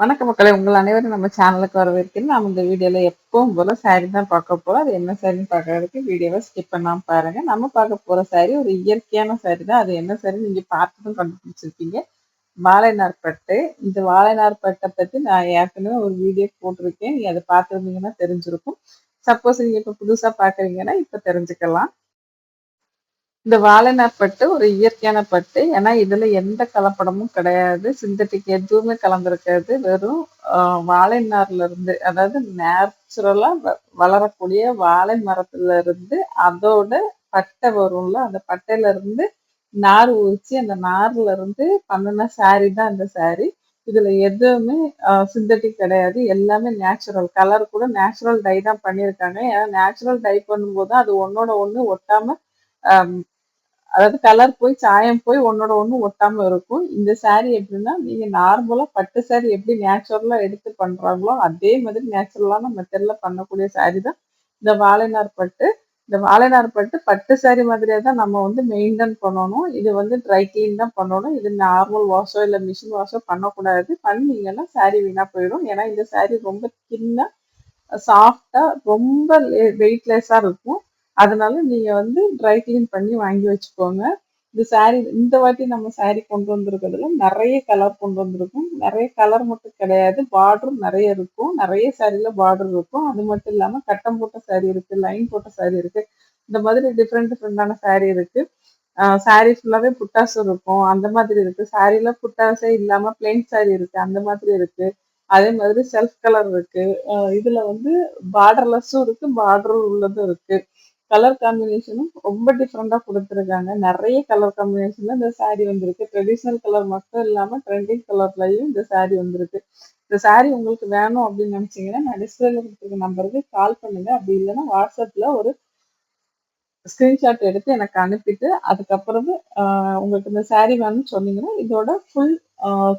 வணக்க மக்களை உங்கள் அனைவரும் நம்ம சேனலுக்கு வரவேற்கிறேன். நாம் இந்த வீடியோவில் எப்பவும் போல saree தான் பார்க்க போகிறோம் அது என்ன சாரின்னு பார்க்கறதுக்கு வீடியோவை ஸ்கிப் பண்ணாமல் பாருங்க. நம்ம பார்க்க போகிற saree ஒரு இயற்கையான saree தான். அது என்ன சாரி நீங்கள் பார்த்ததும் கண்டுபிடிச்சிருக்கீங்க வாழைநார் பட்டு இந்த வாழைநார் பட்டை பற்றி நான் ஏற்கனவே ஒரு வீடியோ போட்டிருக்கேன். நீ அதை பார்த்துருந்தீங்கன்னா தெரிஞ்சிருக்கும். சப்போஸ் நீங்கள் இப்போ புதுசாக பார்க்குறீங்கன்னா இப்போ தெரிஞ்சுக்கலாம். இந்த வாழைநார் பட்டு ஒரு இயற்கையான பட்டு. ஏன்னா இதுல எந்த கலப்படமும் கிடையாது. சிந்தட்டிக் எதுவுமே கலந்துருக்காது. வெறும் வாழைநார்ல இருந்து அதாவது நேச்சுரலா வளரக்கூடிய வாழை மரத்துல இருந்து அதோட பட்டை வரும்ல அந்த பட்டையில இருந்து நார் உரிச்சு அந்த நார்ல இருந்து பண்ணின சாரி தான் அந்த சாரி இதுல எதுவுமே சிந்தட்டிக் கிடையாது. எல்லாமே நேச்சுரல் கலர் கூட நேச்சுரல் டை தான் பண்ணியிருக்காங்க. ஏன்னா நேச்சுரல் டை பண்ணும்போது அது ஒன்னோட ஒன்று ஒட்டாம அதாவது கலர் போய் சாயம் போய் ஒன்னோட ஒன்று ஒட்டாம இருக்கும். இந்த சாரீ எப்படின்னா நீங்க நார்மலா பட்டு சாரீ எப்படி நேச்சுரலா எடுத்து பண்றாங்களோ அதே மாதிரி நேச்சுரலான மெத்தட்ல பண்ணக்கூடிய சாரீ தான் இந்த வாழைநார் பட்டு. இந்த வாழைநார் பட்டு பட்டு சாரீ மாதிரியே தான் நம்ம வந்து மெயின்டைன் பண்ணணும். இது வந்து ட்ரை கிளீன் தான் பண்ணணும். இது நார்மல் வாஷோ இல்லை மிஷின் வாஷோ பண்ணக்கூடாது. பண்ணீங்கன்னா சாரீ வீணா போயிடும். ஏன்னா இந்த சாரீ ரொம்ப தின்னா சாஃப்டா ரொம்ப வெயிட்லெஸ்ஸா இருக்கும். அதனால நீங்க வந்து ட்ரை கிளீன் பண்ணி வாங்கி வச்சுக்கோங்க. இந்த saree இந்த வாட்டி நம்ம saree கொண்டு வந்திருக்கிறதுல நிறைய கலர் கொண்டு வந்திருக்கோம். நிறைய கலர் மட்டும் கிடையாது. பார்டரும் நிறைய இருக்கும். நிறைய சாரில பார்டர் இருக்கும். அது மட்டும் இல்லாமல் கட்டம் போட்ட saree இருக்கு லைன் போட்ட saree இருக்கு. இந்த மாதிரி டிஃப்ரெண்ட் டிஃப்ரெண்டான சாரீ இருக்கு. சாரீ ஃபுல்லாகவே புட்டாசு இருக்கும். அந்த மாதிரி இருக்கு. சாரில புட்டாசே இல்லாம பிளெயின் saree இருக்கு. அந்த மாதிரி இருக்கு. அதே மாதிரி செல்ஃப் கலர் இருக்கு. இதில் இதுல வந்து பார்டர்லெஸ்ஸும் இருக்கு. பார்டரும் உள்ளதும் இருக்கு. கலர் காம்பினேஷனும் ரொம்ப டிஃப்ரெண்ட்டாக கொடுத்துருக்காங்க. நிறைய கலர் காம்பினேஷனில் இந்த சாரீ வந்திருக்கு. ட்ரெடிஷ்னல் கலர் மட்டும் இல்லாமல் ட்ரெண்டிங் கலர்லையும் இந்த சாரீ வந்திருக்கு. இந்த சாரீ உங்களுக்கு வேணும் அப்படின்னு நினச்சிங்கன்னா நான் டிஸ்பிளேல கொடுத்துருக்க நம்பருக்கு கால் பண்ணுங்க. அப்படி இல்லைன்னா வாட்ஸ்அப்பில் ஒரு ஸ்க்ரீன்ஷாட் எடுத்து எனக்கு அனுப்பிட்டு அதுக்கப்புறம் உங்களுக்கு இந்த சாரீ வேணும்னு சொன்னீங்கன்னா இதோட ஃபுல்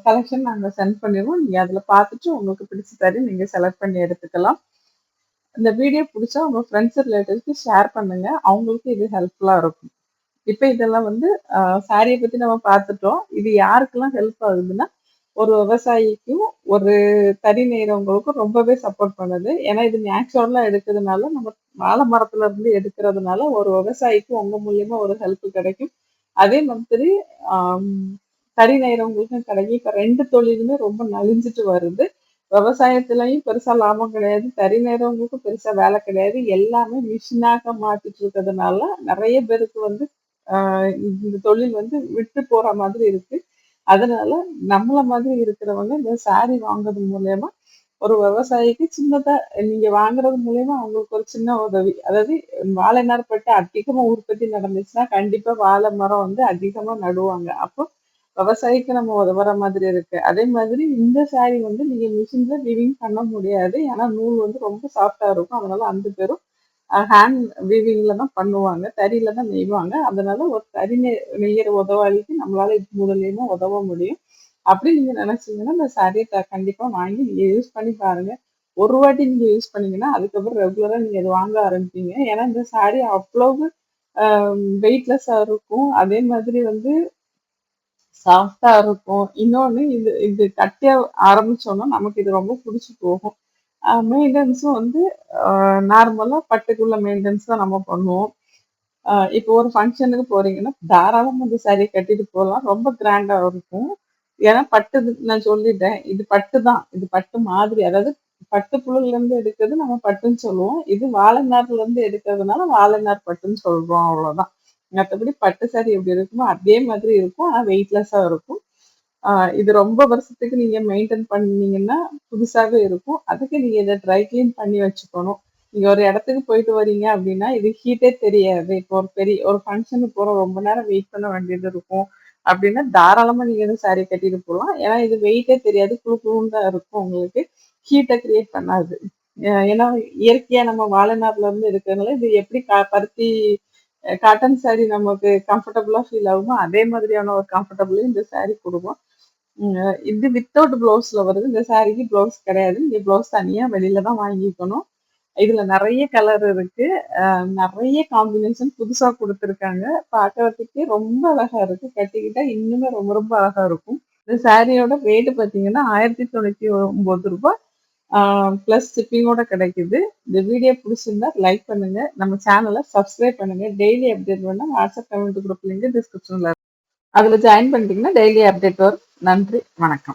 கலெக்ஷன் நாங்கள் சென்ட் பண்ணிடுவோம். நீங்கள் அதில் பார்த்துட்டு உங்களுக்கு பிடிச்ச saree நீங்கள் செலக்ட் பண்ணி எடுத்துக்கலாம். இந்த வீடியோ பிடிச்சா உங்க ஃப்ரெண்ட்ஸ் ரிலேட்டிவ்ஸ்க்கு ஷேர் பண்ணுங்க. அவங்களுக்கு இது ஹெல்ப்ஃபுல்லா இருக்கும். இப்போ இதெல்லாம் வந்து சாரியை பத்தி நம்ம பார்த்துட்டோம். இது யாருக்கெல்லாம் ஹெல்ப் ஆகுதுன்னா ஒரு விவசாயிக்கும் ஒரு தறி நெய்கிறவங்களுக்கும் ரொம்பவே சப்போர்ட் பண்ணுது. ஏன்னா இது நேச்சுரலா எடுக்கிறதுனால நம்ம வாழை மரத்துல இருந்து எடுக்கிறதுனால ஒரு விவசாயிக்கும் உங்க மூலியமா ஒரு ஹெல்ப் கிடைக்கும். அதே மாதிரி தறி நெய்கிறவங்களுக்கும் கிடைக்கும். இப்ப ரெண்டு தொழிலுமே ரொம்ப நலிஞ்சிட்டு வருது. விவசாயத்துலையும் பெருசா லாபம் கிடையாது. தறி நெய்றவங்களுக்கும் பெருசா வேலை கிடையாது. எல்லாமே மிஷினாக மாத்திட்டு இருக்கிறதுனால நிறைய பேருக்கு வந்து இந்த தொழில் வந்து விட்டு போற மாதிரி இருக்கு. அதனால நம்மள மாதிரி இருக்கிறவங்க இந்த சாரி வாங்குறது மூலயமா ஒரு விவசாயிக்கு சின்னதா நீங்க வாங்குறது மூலயமா அவங்களுக்கு ஒரு சின்ன உதவி. அதாவது வாழை நார் பட்டு அதிகமா உற்பத்தி நடந்துச்சுன்னா கண்டிப்பா வாழை மரம் வந்து அதிகமா நடுவாங்க. அப்போ விவசாயிக்கு நம்ம உதவுற மாதிரி இருக்கு. அதே மாதிரி இந்த saree வந்து நீங்க மிஷின்ல வீவிங் பண்ண முடியாது. ஏன்னா நூல் வந்து ரொம்ப சாஃப்டா இருக்கும். அதனால அந்த பேரும் ஹேண்ட் வீவிங்ல தான் பண்ணுவாங்க. தறியில தான் நெய்வாங்க. அதனால ஒரு தறி நெய்யற உதவாளிக்கு நம்மளால இது மூலியமா உதவ முடியும். அப்படி நீங்க நினைச்சீங்கன்னா இந்த சாரியை கண்டிப்பா வாங்கி நீங்க யூஸ் பண்ணி பாருங்க. ஒரு வாட்டி நீங்க யூஸ் பண்ணீங்கன்னா அதுக்கப்புறம் ரெகுலரா நீங்க இது வாங்க ஆரம்பிப்பீங்க. ஏன்னா இந்த சாரி அவ்வளவு வெயிட்லெஸ்ஸா இருக்கும். அதே மாதிரி வந்து சாஃப்டா இருக்கும். இன்னொன்னு இது இது கட்டிய ஆரம்பிச்சோம்னா நமக்கு இது ரொம்ப பிடிச்சி போகும். மெயின்டெனன்ஸும் வந்து நார்மலா பட்டுக்குள்ள மெயின்டெனன்ஸ் தான் நம்ம பண்ணுவோம். இப்போ ஒரு ஃபங்க்ஷனுக்கு போறீங்கன்னா தாராளமாக இந்த சாரியை கட்டிட்டு போகலாம் ரொம்ப கிராண்டா இருக்கும். ஏன்னா பட்டு இது நான் சொல்லிட்டேன். இது பட்டு தான். இது பட்டு மாதிரி. அதாவது பட்டு புழுல இருந்து எடுக்கிறது நம்ம பட்டுன்னு சொல்லுவோம். இது வாழைநார்ல இருந்து எடுக்கிறதுனால வாழைநார் பட்டுன்னு சொல்றோம் அவ்வளவுதான். மற்றபடி பட்டு சாரி எப்படி இருக்குமோ அதே மாதிரி இருக்கும். ஆனால் வெயிட்லெஸ்ஸாக இருக்கும். இது ரொம்ப வருஷத்துக்கு நீங்கள் மெயின்டைன் பண்ணீங்கன்னா புதுசாகவே இருக்கும். அதுக்கு நீங்கள் இதை ட்ரை கிளீன் பண்ணி வச்சுக்கணும். நீங்கள் ஒரு இடத்துக்கு போயிட்டு வரீங்க அப்படின்னா இது ஹீட்டே தெரியாது. இப்போ ஒரு பெரிய ஒரு ஃபங்க்ஷனுக்கு போகிறோம் ரொம்ப நேரம் வெயிட் பண்ண வேண்டியது இருக்கும். அப்படின்னா தாராளமாக நீங்கள் இந்த சாரி கட்டிட்டு போகலாம் ஏன்னா இது வெயிட்டே தெரியாது. குழு குழுன்னு தான் இருக்கும் உங்களுக்கு. ஹீட்டை கிரியேட் பண்ணாது. ஏன்னா இயற்கையாக நம்ம வாழைநாட்டில் இருந்து இருக்கிறதுனால இது எப்படி க பருத்தி காட்டன் saree நமக்கு கம்ஃபர்டபுளாக ஃபீல் ஆகுமோ அதே மாதிரியான ஒரு கம்ஃபர்டபுளும் இந்த saree கொடுக்கும் இது வித்தவுட் ப்ளவுஸில் வருது. இந்த சாரிக்கு ப்ளவுஸ் கிடையாது. இந்த ப்ளவுஸ் தனியாக வெளியில தான் வாங்கிக்கணும். இதில் நிறைய கலர் இருக்கு. நிறைய காம்பினேஷன் புதுசாக கொடுத்துருக்காங்க. பார்க்கறதுக்கே ரொம்ப அழகா இருக்கு. கட்டிக்கிட்டா இன்னுமே ரொம்ப ரொம்ப அழகா இருக்கும். இந்த சாரியோட ரேட்டு பார்த்தீங்கன்னா ஆயிரத்தி தொண்ணூற்றி ஒம்பது ரூபாய். ப்ளஸ் ஷிப்பிங்கோட கிடைக்குது. இந்த வீடியோ பிடிச்சிருந்தா லைக் பண்ணுங்க. நம்ம சேனலை சப்ஸ்கிரைப் பண்ணுங்க. டெய்லி அப்டேட் பண்ணால் வாட்ஸ்அப் கமெண்ட் குரூப் லிங்க் டிஸ்கிரிப்ஷனில் அதில் ஜாயின் பண்ணிட்டீங்கன்னா டெய்லி அப்டேட் வரும். நன்றி. வணக்கம்.